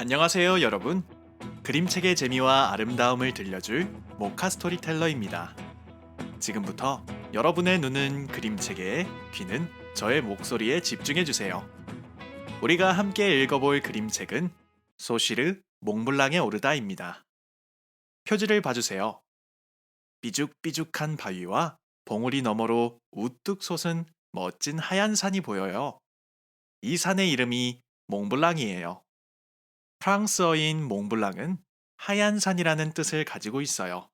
안녕하세요, 여러분. 그림책의 재미와 아름다움을 들려줄 모카 스토리텔러입니다. 지금부터 여러분의 눈은 그림책에, 귀는 저의 목소리에 집중해 주세요. 우리가 함께 읽어볼 그림책은 소시르 몽블랑에 오르다입니다. 표지를 봐주세요. 삐죽삐죽한 바위와 봉우리 너머로 우뚝 솟은 멋진 하얀 산이 보여요. 이 산의 이름이 몽블랑이에요. 프랑스어인 몽블랑은 하얀 산이라는 뜻을 가지고 있어요.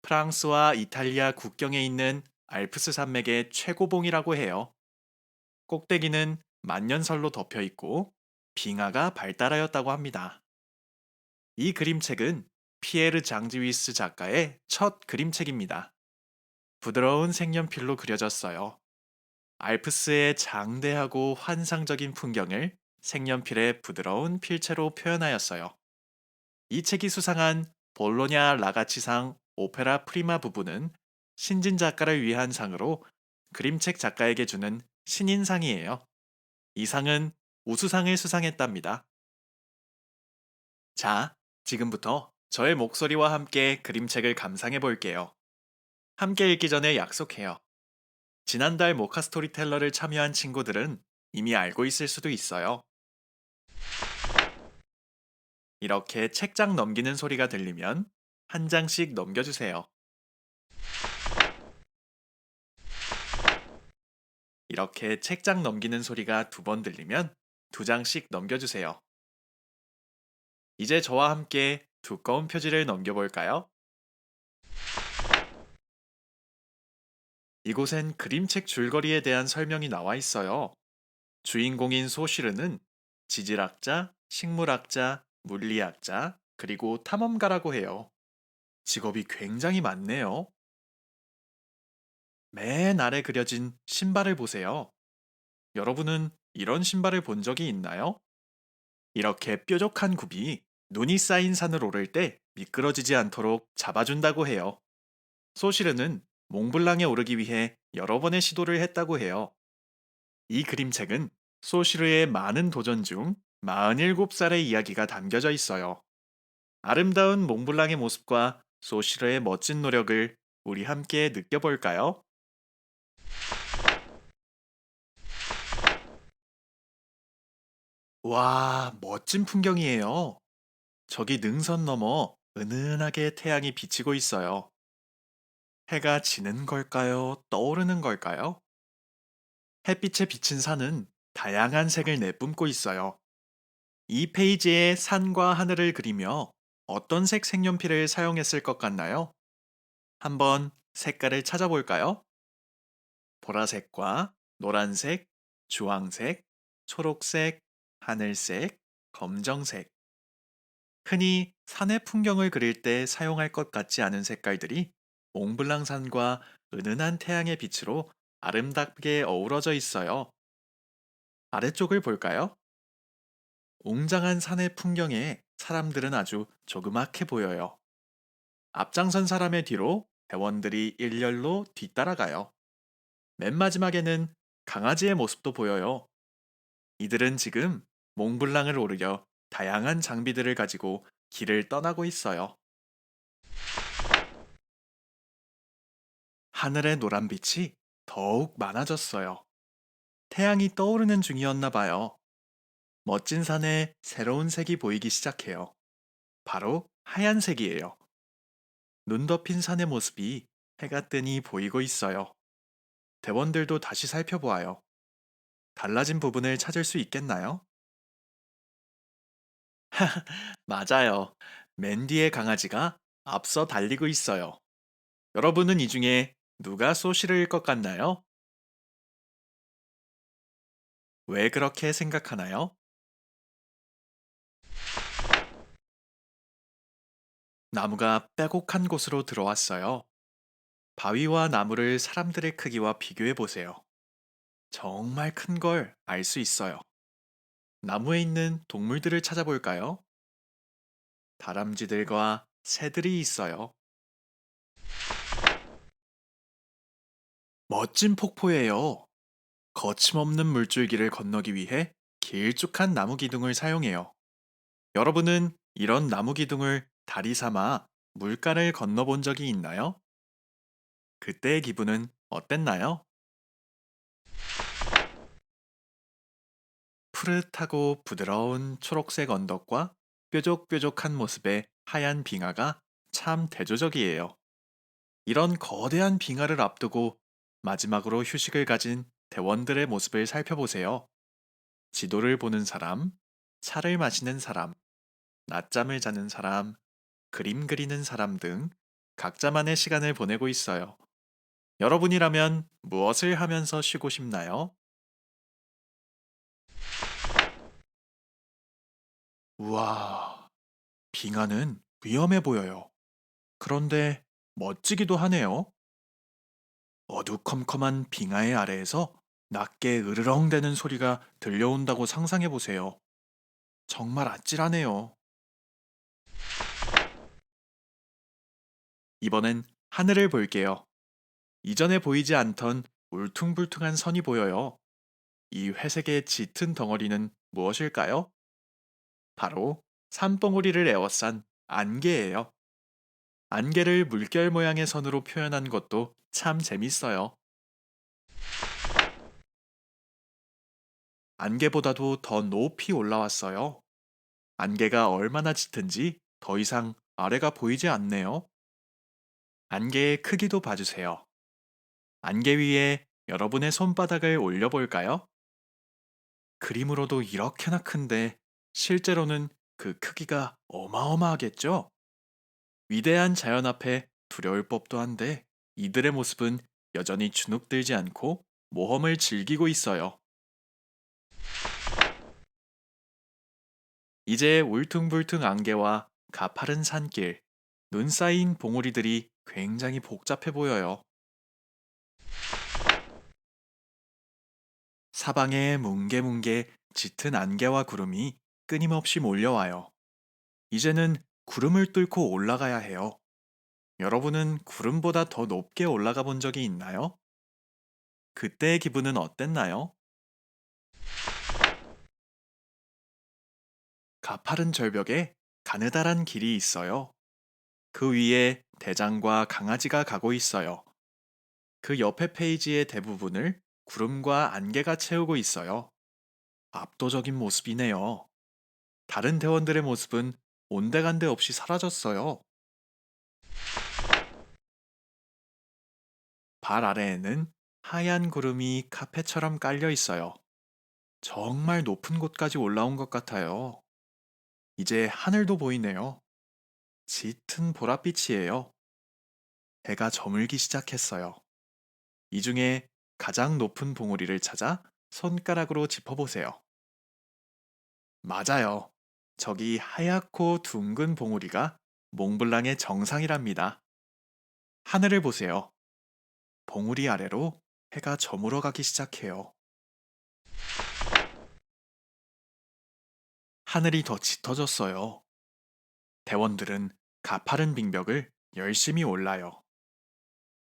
프랑스와 이탈리아 국경에 있는 알프스 산맥의 최고봉이라고 해요. 꼭대기는 만년설로 덮여 있고 빙하가 발달하였다고 합니다. 이 그림책은 피에르 장지위스 작가의 첫 그림책입니다. 부드러운 색연필로 그려졌어요. 알프스의 장대하고 환상적인 풍경을 색연필의 부드러운 필체로 표현하였어요. 이 책이 수상한 볼로냐 라가치상 오페라 프리마 부분은 신진 작가를 위한 상으로 그림책 작가에게 주는 신인상이에요. 이 상은 우수상을 수상했답니다. 자, 지금부터 저의 목소리와 함께 그림책을 감상해 볼게요. 함께 읽기 전에 약속해요. 지난달 모카 스토리텔러를 참여한 친구들은 이미 알고 있을 수도 있어요. 이렇게 책장 넘기는 소리가 들리면 한 장씩 넘겨주세요. 이렇게 책장 넘기는 소리가 두 번 들리면 두 장씩 넘겨주세요. 이제 저와 함께 두꺼운 표지를 넘겨볼까요? 이곳엔 그림책 줄거리에 대한 설명이 나와 있어요. 주인공인 소시르는 지질학자, 식물학자, 물리학자, 그리고 탐험가라고 해요. 직업이 굉장히 많네요. 맨 아래 그려진 신발을 보세요. 여러분은 이런 신발을 본 적이 있나요? 이렇게 뾰족한 굽이 눈이 쌓인 산을 오를 때 미끄러지지 않도록 잡아준다고 해요. 소시르는 몽블랑에 오르기 위해 여러 번의 시도를 했다고 해요. 이 그림책은 소시르의 많은 도전 중 47살의 이야기가 담겨져 있어요. 아름다운 몽블랑의 모습과 소시르의 멋진 노력을 우리 함께 느껴볼까요? 와, 멋진 풍경이에요. 저기 능선 너머 은은하게 태양이 비치고 있어요. 해가 지는 걸까요? 떠오르는 걸까요? 햇빛에 비친 산은 다양한 색을 내뿜고 있어요. 이 페이지에 산과 하늘을 그리며 어떤 색 색연필을 사용했을 것 같나요? 한번 색깔을 찾아볼까요? 보라색과 노란색, 주황색, 초록색, 하늘색, 검정색. 흔히 산의 풍경을 그릴 때 사용할 것 같지 않은 색깔들이 몽블랑산과 은은한 태양의 빛으로 아름답게 어우러져 있어요. 아래쪽을 볼까요? 웅장한 산의 풍경에 사람들은 아주 조그맣게 보여요. 앞장선 사람의 뒤로 대원들이 일렬로 뒤따라가요. 맨 마지막에는 강아지의 모습도 보여요. 이들은 지금 몽블랑을 오르려 다양한 장비들을 가지고 길을 떠나고 있어요. 하늘의 노란 빛이 더욱 많아졌어요. 태양이 떠오르는 중이었나 봐요. 멋진 산에 새로운 색이 보이기 시작해요. 바로 하얀색이에요. 눈 덮인 산의 모습이 해가 뜨니 보이고 있어요. 대원들도 다시 살펴보아요. 달라진 부분을 찾을 수 있겠나요? 맞아요. 맨 뒤에 강아지가 앞서 달리고 있어요. 여러분은 이 중에 누가 소시르일 것 같나요? 왜 그렇게 생각하나요? 나무가 빼곡한 곳으로 들어왔어요. 바위와 나무를 사람들의 크기와 비교해 보세요. 정말 큰 걸 알 수 있어요. 나무에 있는 동물들을 찾아볼까요? 다람쥐들과 새들이 있어요. 멋진 폭포예요. 거침없는 물줄기를 건너기 위해 길쭉한 나무 기둥을 사용해요. 여러분은 이런 나무 기둥을 다리 삼아 물가를 건너본 적이 있나요? 그때의 기분은 어땠나요? 푸릇하고 부드러운 초록색 언덕과 뾰족뾰족한 모습의 하얀 빙하가 참 대조적이에요. 이런 거대한 빙하를 앞두고 마지막으로 휴식을 가진 대원들의 모습을 살펴보세요. 지도를 보는 사람, 차를 마시는 사람, 낮잠을 자는 사람, 그림 그리는 사람 등 각자만의 시간을 보내고 있어요. 여러분이라면 무엇을 하면서 쉬고 싶나요? 우와, 빙하는 위험해 보여요. 그런데 멋지기도 하네요. 어두컴컴한 빙하의 아래에서 낮게 으르렁대는 소리가 들려온다고 상상해 보세요. 정말 아찔하네요. 이번엔 하늘을 볼게요. 이전에 보이지 않던 울퉁불퉁한 선이 보여요. 이 회색의 짙은 덩어리는 무엇일까요? 바로 산봉우리를 에워싼 안개예요. 안개를 물결 모양의 선으로 표현한 것도 참 재밌어요. 안개보다도 더 높이 올라왔어요. 안개가 얼마나 짙은지 더 이상 아래가 보이지 않네요. 안개의 크기도 봐주세요. 안개 위에 여러분의 손바닥을 올려볼까요? 그림으로도 이렇게나 큰데 실제로는 그 크기가 어마어마하겠죠? 위대한 자연 앞에 두려울 법도 한데 이들의 모습은 여전히 주눅들지 않고 모험을 즐기고 있어요. 이제 울퉁불퉁 안개와 가파른 산길, 눈 쌓인 봉우리들이 굉장히 복잡해 보여요. 사방에 뭉게뭉게 짙은 안개와 구름이 끊임없이 몰려와요. 이제는 구름을 뚫고 올라가야 해요. 여러분은 구름보다 더 높게 올라가 본 적이 있나요? 그때의 기분은 어땠나요? 가파른 절벽에 가느다란 길이 있어요. 그 위에 대장과 강아지가 가고 있어요. 그 옆에 페이지의 대부분을 구름과 안개가 채우고 있어요. 압도적인 모습이네요. 다른 대원들의 모습은 온데간데 없이 사라졌어요. 발 아래에는 하얀 구름이 카페처럼 깔려 있어요. 정말 높은 곳까지 올라온 것 같아요. 이제 하늘도 보이네요. 짙은 보랏빛이에요. 해가 저물기 시작했어요. 이 중에 가장 높은 봉우리를 찾아 손가락으로 짚어보세요. 맞아요. 저기 하얗고 둥근 봉우리가 몽블랑의 정상이랍니다. 하늘을 보세요. 봉우리 아래로 해가 저물어 가기 시작해요. 하늘이 더 짙어졌어요. 대원들은 가파른 빙벽을 열심히 올라요.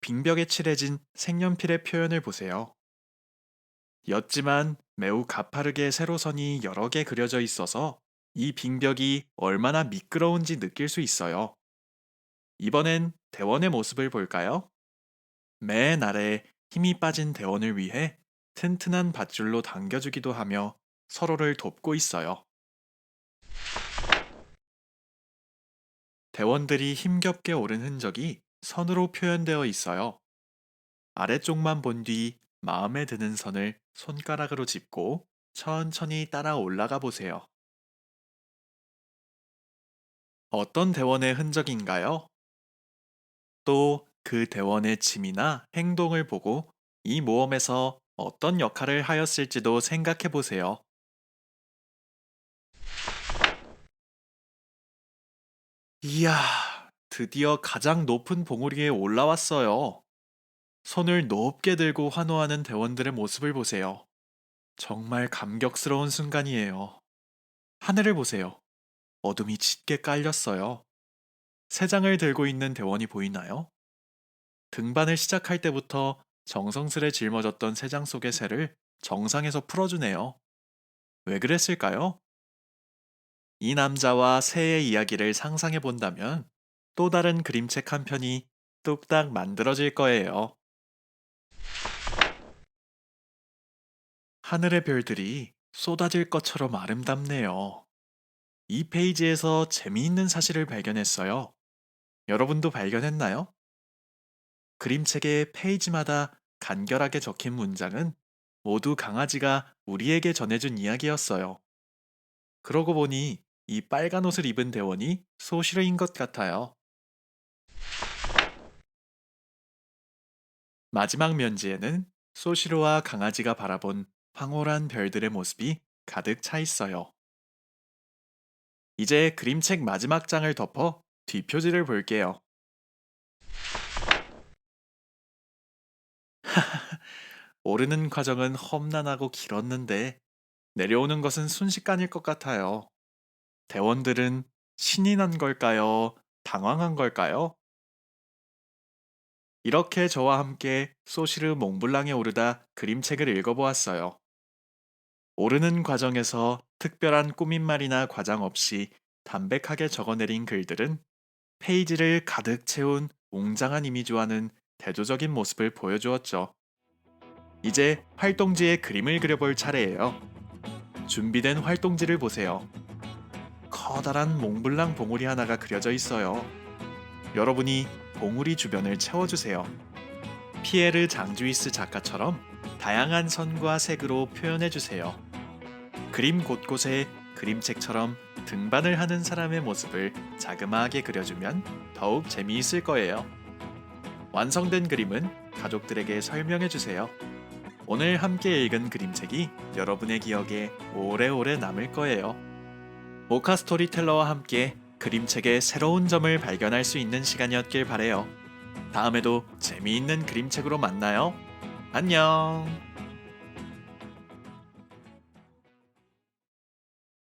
빙벽에 칠해진 색연필의 표현을 보세요. 였지만 매우 가파르게 세로선이 여러 개 그려져 있어서 이 빙벽이 얼마나 미끄러운지 느낄 수 있어요. 이번엔 대원의 모습을 볼까요? 맨 아래 힘이 빠진 대원을 위해 튼튼한 밧줄로 당겨주기도 하며 서로를 돕고 있어요. 대원들이 힘겹게 오른 흔적이 선으로 표현되어 있어요. 아래쪽만 본 뒤 마음에 드는 선을 손가락으로 짚고 천천히 따라 올라가 보세요. 어떤 대원의 흔적인가요? 또 그 대원의 짐이나 행동을 보고 이 모험에서 어떤 역할을 하였을지도 생각해 보세요. 이야, 드디어 가장 높은 봉우리에 올라왔어요. 손을 높게 들고 환호하는 대원들의 모습을 보세요. 정말 감격스러운 순간이에요. 하늘을 보세요. 어둠이 짙게 깔렸어요. 세 장을 들고 있는 대원이 보이나요? 등반을 시작할 때부터 정성스레 짊어졌던 세 장 속의 새를 정상에서 풀어주네요. 왜 그랬을까요? 이 남자와 새의 이야기를 상상해 본다면 또 다른 그림책 한 편이 뚝딱 만들어질 거예요. 하늘의 별들이 쏟아질 것처럼 아름답네요. 이 페이지에서 재미있는 사실을 발견했어요. 여러분도 발견했나요? 그림책의 페이지마다 간결하게 적힌 문장은 모두 강아지가 우리에게 전해준 이야기였어요. 그러고 보니 이 빨간 옷을 입은 대원이 소시르인 것 같아요. 마지막 면지에는 소시르와 강아지가 바라본 황홀한 별들의 모습이 가득 차 있어요. 이제 그림책 마지막 장을 덮어 뒷표지를 볼게요. 오르는 과정은 험난하고 길었는데 내려오는 것은 순식간일 것 같아요. 대원들은 신이 난 걸까요? 당황한 걸까요? 이렇게 저와 함께 소시르 몽블랑에 오르다 그림책을 읽어보았어요. 오르는 과정에서 특별한 꾸민말이나 과장 없이 담백하게 적어내린 글들은 페이지를 가득 채운 웅장한 이미지와는 대조적인 모습을 보여주었죠. 이제 활동지에 그림을 그려볼 차례예요. 준비된 활동지를 보세요. 커다란 몽블랑 봉우리 하나가 그려져 있어요. 여러분이 봉우리 주변을 채워주세요. 피에르 장주이스 작가처럼 다양한 선과 색으로 표현해주세요. 그림 곳곳에 그림책처럼 등반을 하는 사람의 모습을 자그마하게 그려주면 더욱 재미있을 거예요. 완성된 그림은 가족들에게 설명해 주세요. 오늘 함께 읽은 그림책이 여러분의 기억에 오래오래 남을 거예요. 모카 스토리텔러와 함께 그림책의 새로운 점을 발견할 수 있는 시간이었길 바래요. 다음에도 재미있는 그림책으로 만나요. 안녕.